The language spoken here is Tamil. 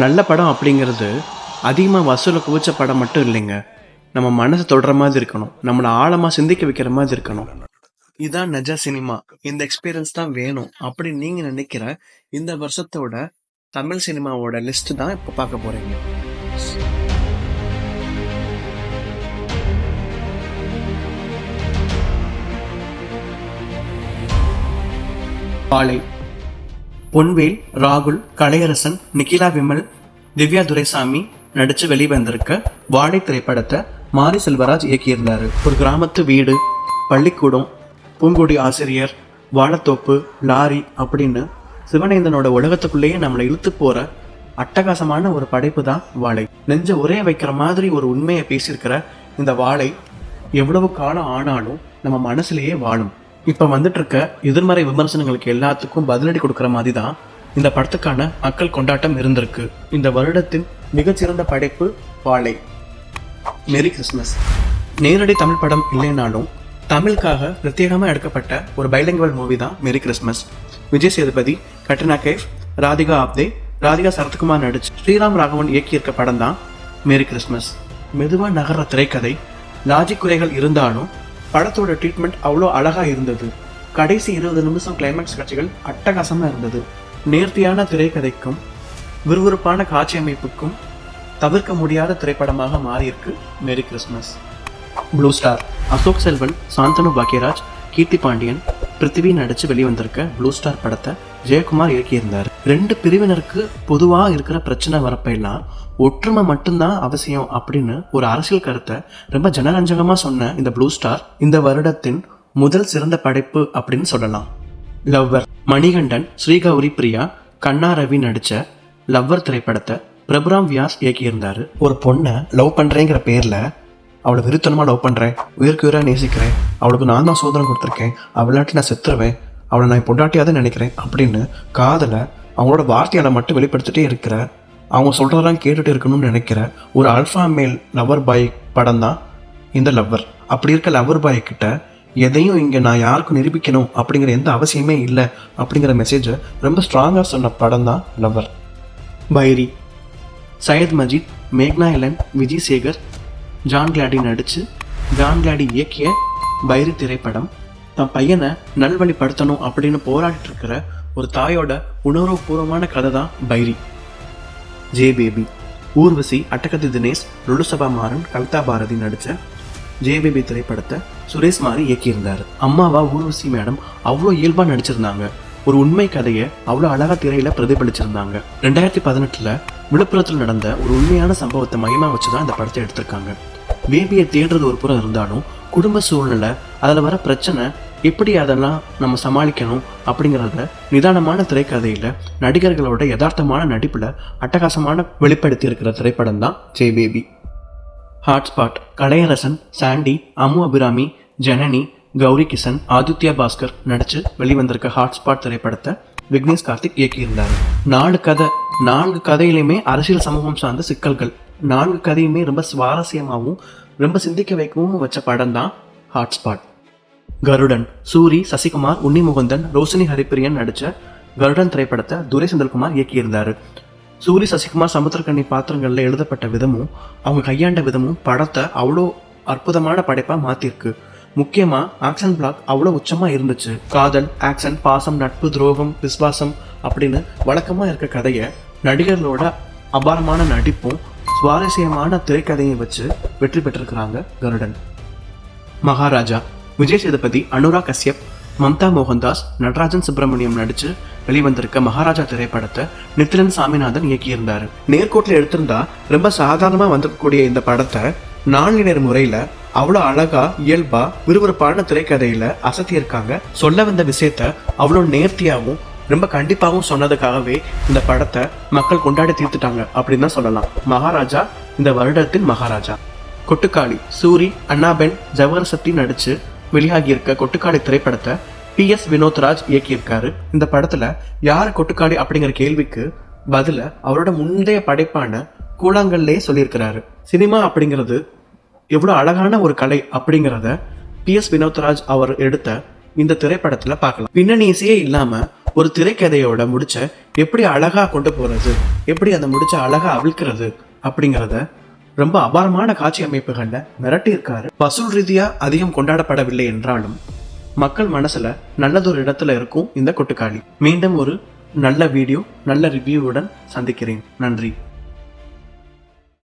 நல்ல படம் அப்படிங்கிறது அதிகமாக வசூலை குவிச்ச படம் மட்டும் இல்லைங்க. நம்ம மனசை தொடுற மாதிரி இருக்கணும். நம்மளை ஆழமாக சிந்திக்க வைக்கிற மாதிரி இருக்கணும். இதான் நஜா சினிமா. இந்த எக்ஸ்பீரியன்ஸ் தான் வேணும் அப்படின்னு நீங்கள் நினைக்கிற இந்த வருஷத்தோட தமிழ் சினிமாவோட லிஸ்ட் தான் இப்போ பார்க்க போகிறீங்க பாலை பொன்வேல் ராகுல் கலையரசன் நிகிலா விமல் திவ்யா துரைசாமி நடிச்சு வெளிவந்திருக்க வாழை திரைப்படத்தை மாரி செல்வராஜ் இயக்கியிருந்தாரு. ஒரு கிராமத்து வீடு பள்ளிக்கூடம் பூங்குடி ஆசிரியர் வாழைத்தோப்பு லாரி அப்படின்னு சிவனேந்தனோட உலகத்துக்குள்ளேயே நம்மளை இழுத்து போற அட்டகாசமான ஒரு படைப்பு தான் வாழை. நெஞ்ச ஒரே வைக்கிற மாதிரி ஒரு உண்மையை பேசியிருக்கிற இந்த வாழை எவ்வளவு காலம் ஆனாலும் நம்ம மனசுலேயே வாழும். இப்போ வந்துட்டு இருக்க எதிர்மறை விமர்சனங்களுக்கு எல்லாத்துக்கும் பதிலடி கொடுக்குற மாதிரி தான் இந்த படத்துக்கான மக்கள் கொண்டாட்டம் இருந்திருக்கு. இந்த வருடத்தின் மிகச்சிறந்த படைப்பு வாழை. மேரி கிறிஸ்மஸ் நேரடி தமிழ் படம் இல்லைனாலும் தமிழுக்காக பிரத்யேகமாக எடுக்கப்பட்ட ஒரு பைலங்குவல் மூவி தான் மேரி கிறிஸ்மஸ் விஜய் சேதுபதி கட்ரினா கேஃப் ராதிகா ஆப்தே ராதிகா சரத்குமார் நடிச்சு ஸ்ரீராம் ராகவன் இயக்கியிருக்க படம் தான் மேரி கிறிஸ்மஸ் மெதுவா நகர்ற திரைக்கதை லாஜிக் குறைகள் இருந்தாலும் படத்தோட ட்ரீட்மெண்ட் அவ்வளோ அழகாக இருந்தது. கடைசி இருபது நிமிஷம் கிளைமேக்ஸ் காட்சிகள் அட்டகாசமாக இருந்தது. நேர்த்தியான திரைக்கதைக்கும் விறுவிறுப்பான காட்சி அமைப்புக்கும் தவிர்க்க முடியாத திரைப்படமாக மாறியிருக்கு Merry Christmas. Blue Star Ashok Selvan Shanthanu Bhagyaraj Keerthi Pandian Prithvi நடிச்சு வெளிவந்திருக்க ப்ளூ ஸ்டார் படத்தை ஜெயக்குமார் இயக்கியிருந்தார். ரெண்டு பிரிவினருக்கு பொதுவாக இருக்கிற பிரச்சனை வரப்பெல்லாம் ஒற்றுமை மட்டும்தான் அவசியம் அப்படின்னு ஒரு அரசியல் கருத்தை ரொம்ப ஜனரஞ்சகமாக சொன்ன இந்த ப்ளூ ஸ்டார் இந்த வருடத்தின் முதல் சிறந்த படைப்பு அப்படின்னு சொல்லலாம். லவ்வர் மணிகண்டன் ஸ்ரீகௌரி பிரியா கண்ணா ரவி நடித்த லவ்வர் திரைப்படத்தை பிரபுராம் வியாஸ் இயக்கியிருந்தாரு. ஒரு பொண்ணை லவ் பண்ணுறேங்கிற பேரில் அவளை விருத்தனமாக லவ் பண்ணுறேன் உயிருக்கு உயிராக நேசிக்கிறேன். அவளுக்கு நான் தான் சோதனை கொடுத்துருக்கேன். அவளாட்டி நான் செத்துருவேன். அவளை நான் பொண்டாட்டியாதான் நினைக்கிறேன் அப்படின்னு காதலை அவங்களோட வார்த்தையால் மட்டும் வெளிப்படுத்திட்டே இருக்கிற அவங்க சொல்கிறதெல்லாம் கேட்டுகிட்டு இருக்கணும்னு நினைக்கிற ஒரு அல்ஃபா மேல் லவர் பாய் படம் தான் இந்த லவ்வர் அப்படி இருக்க லவ்வர் பாய் கிட்ட எதையும் இங்கே நான் யாருக்கும் நிரூபிக்கணும் அப்படிங்கிற எந்த அவசியமே இல்லை அப்படிங்கிற மெசேஜை ரொம்ப ஸ்ட்ராங்காக சொன்ன படம் தான் லவ்வர் பைரி சையத் மஜித் மேக்னா எலன் விஜய் சேகர் ஜான் கிளாடி நடிச்சு ஜான் கிளாடி இயக்கிய பைரி திரைப்படம் தன் பையனை நல்வழிப்படுத்தணும் அப்படின்னு போராடிட்டு இருக்கிற ஒரு தாயோட உணர்வுபூர்வமான கதை தான் பைரி. J Baby. ஊர்வசி அட்டகத்தி தினேஷ் ருளுசபா மாறன் கவிதா பாரதி நடித்த ஜே பேபி திரைப்படத்தை சுரேஷ் மாறி இயக்கியிருந்தார். அம்மாவா ஊர்வசி மேடம் அவ்வளோ இயல்பாக நடிச்சிருந்தாங்க. ஒரு உண்மை கதையை அவ்வளோ அழகா திரையில பிரதிபலிச்சிருந்தாங்க. ரெண்டாயிரத்தி பதினெட்டில் விழுப்புரத்தில் நடந்த ஒரு உண்மையான சம்பவத்தை மையமாக வச்சு தான் இந்த படத்தை எடுத்திருக்காங்க. பேபியை தேடுறது ஒரு புறம் இருந்தாலும் குடும்ப சூழ்நிலை அதில் வர பிரச்சனை எப்படி அதெல்லாம் நம்ம சமாளிக்கணும் அப்படிங்கிறத நிதானமான திரைக்கதையில நடிகர்களோட யதார்த்தமான நடிப்புல அட்டகாசமான வெளிப்படுத்தி இருக்கிற திரைப்படம் தான் J Baby. Hotspot Kalaiyarasan Sandy Ammu Abhirami Janani Gowri Kishan Aditya Bhaskar நடிச்சு வெளிவந்திருக்க ஹாட்ஸ்பாட் திரைப்படத்தை விக்னேஷ் கார்த்திக் இயக்கியிருந்தாரு. நாலு கதை நான்கு கதையிலுமே அரசியல் சமூகம் சார்ந்த சிக்கல்கள். நான்கு கதையுமே ரொம்ப சுவாரஸ்யமாகவும் ரொம்ப சிந்திக்க வைக்கவும் வச்ச படம் தான் ஹாட்ஸ்பாட் கருடன் சூரி சசிகுமார் உன்னிமுகுந்தன் ரோஷினி ஹரிப்பிரியன் நடித்த கருடன் திரைப்படத்தை துரை செந்தில்குமார் இயக்கியிருந்தார். சூரி சசிகுமார் சமுத்திரக்கண்ணி பாத்திரங்களில் எழுதப்பட்ட விதமும் அவங்க கையாண்ட விதமும் படத்தை அவ்வளோ அற்புதமான படைப்பாக மாற்றிருக்கு முக்கியமாக ஆக்ஷன் பிளாக் அவ்வளோ உச்சமாக இருந்துச்சு. காதல் ஆக்ஷன் பாசம் நட்பு துரோகம் விஸ்வாசம் அப்படின்னு வழக்கமாக இருக்க கதையை நடிகர்களோட அபாரமான நடிப்பும் சுவாரஸ்யமான திரைக்கதையை வச்சு வெற்றி பெற்றிருக்கிறாங்க கருடன். மகாராஜா விஜய் சேதுபதி அனுராக் கஷ்யப் மம்தா மோகன்தாஸ் நடராஜன் சுப்பிரமணியம் நடிச்சு வெளிவந்திருக்க மகாராஜா திரைப்படத்தை நித்திரன் சாமிநாதன் இயக்கியிருந்தாரு. நேர்கோட்டில் எடுத்திருந்தா ரொம்ப சாதாரணமா வந்திருக்கக்கூடிய இந்த படத்தை நாளினர் முறையில அவ்வளோ அழகா இயல்பா விறுவிறுப்பான திரைக்கதையில அசத்தியிருக்காங்க. சொல்ல வந்த விஷயத்த அவ்வளோ நேர்த்தியாகவும் ரொம்ப கண்டிப்பாகவும் சொன்னதுக்காகவே இந்த படத்தை மக்கள் கொண்டாடி தீர்த்துட்டாங்க அப்படின்னு தான் சொல்லலாம். மகாராஜா இந்த வருடத்தின் மகாராஜா. கொட்டுக்காளி சூரி அண்ணாபென் ஜவஹர் சக்தி நடிச்சு வெளியாகியிருக்க கொட்டுக்காளி திரைப்படத்தை பி எஸ் வினோத்ராஜ் இயக்கியிருக்காரு. இந்த படத்துல யார் கொட்டுக்காளி அப்படிங்கிற கேள்விக்கு பதில அவரோட முந்தைய படைப்பான கூழாங்கல்லே சொல்லியிருக்கிறாரு. சினிமா அப்படிங்கிறது எவ்வளவு அழகான ஒரு கலை அப்படிங்கிறத பி எஸ் வினோத்ராஜ் அவர் எடுத்த இந்த திரைப்படத்துல பார்க்கலாம். பின்னணி இசையே இல்லாம ஒரு திரைக்கதையோட முடிச்ச எப்படி அழகா கொண்டு போறது எப்படி அந்த முடிச்ச அழகா அவிழ்க்கிறது அப்படிங்கிறத ரொம்ப அபாரமான காட்சி அமைப்புகள்ல மிரட்டியிருக்காரு. வசூல் ரீதியா அதிகம் கொண்டாடப்படவில்லை என்றாலும் மக்கள் மனசுல நல்லதொரு இடத்துல இருக்கும் இந்த கொட்டுக்காளி. மீண்டும் ஒரு நல்ல வீடியோ நல்ல ரிவ்யூவுடன் சந்திக்கிறேன். நன்றி.